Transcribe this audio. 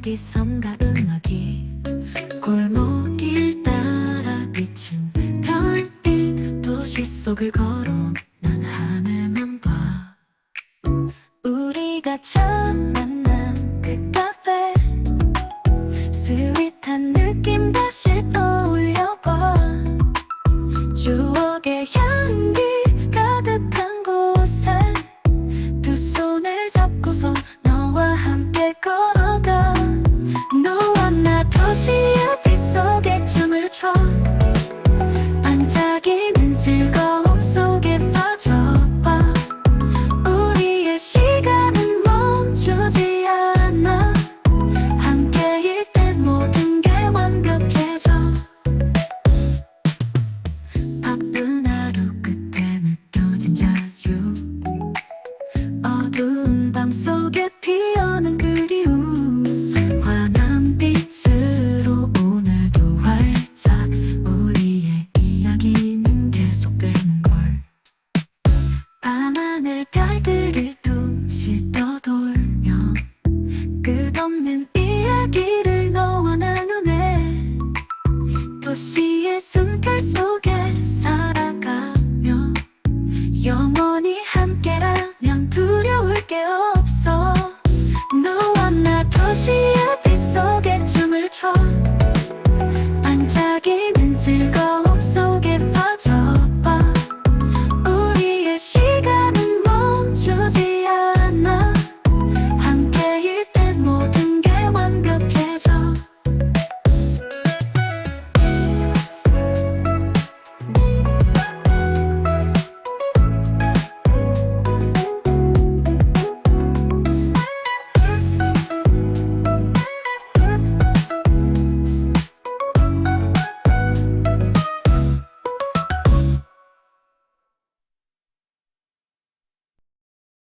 어디선가 음악이 골목길 따라 비친 별빛 도시 속을 걸어 난 하늘만 봐. 우리가 처음 만난 그 카페. 스윗한 느낌 다시 떠 도시의 빛 속에 춤을 춰. 반짝이는 즐거움 속에 빠져봐. 우리의 시간은 멈추지 않아. 함께일 땐 모든 게 완벽해져. 바쁜 하루 끝에 느껴진 자유. 어두운 밤 속에 피어는 없어